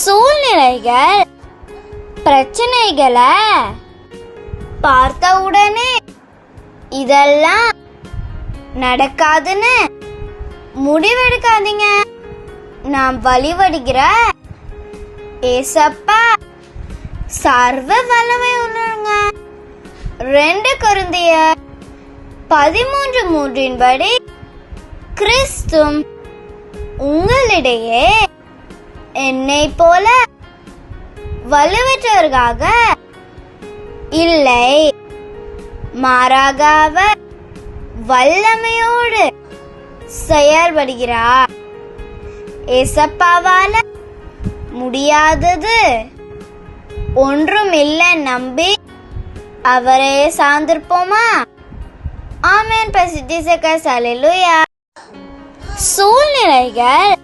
சூழ்நிலைகள் பிரச்சனைகளை பார்த்த உடனே இதெல்லாம் நடக்காதுன்னு முடிவெடுக்காதீங்க. நான் வழிபடுகிற ஏசப்பா சர்வ வல்லமை உள்ளவங்க. ரெண்டு குருந்திய பதிமூன்று மூன்றின்படி கிறிஸ்தும் உங்களிடையே என்னை போல வலுவற்றவர்களாக இல்லை. மாறாக அவர் வல்லமையோடு செயல்படுகிறார். ஏசப்பாவால முடியாதது ஒன்றும் இல்லை நம்பி அவரே சார்ந்திருப்போமா ஆமேன். பசிட்டிசக்க சலிலுயா சூழ்நிலைகள்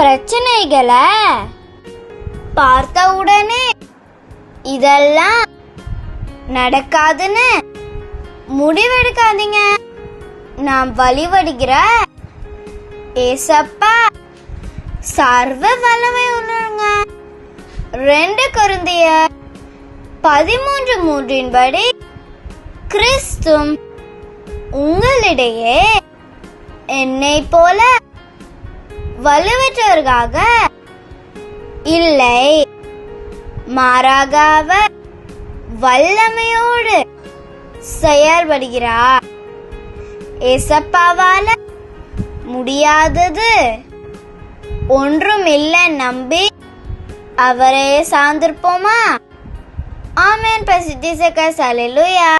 பிரச்சனைகளை பார்த்த உடனே இதெல்லாம் நடக்காதுன்னு முடிவெடுக்காதீங்க. நான் வழிபடுகிற ஏசப்பா சர்வ வல்லமை உள்ளவங்க. ரெண்டு குருந்திய பதிமூன்று மூன்றின்படி கிறிஸ்தும் உங்களிடையே என்னை போல வலுவற்றவர்களாக இல்லை மாறாக அவர் வல்லமையோடு செயல்படுகிறார். ஏசப்பாவால முடியாதது ஒன்றும் இல்லை நம்பி அவரே சார்ந்திருப்போமா? ஆமேன் பசிட்டிசக்க சலிலுயா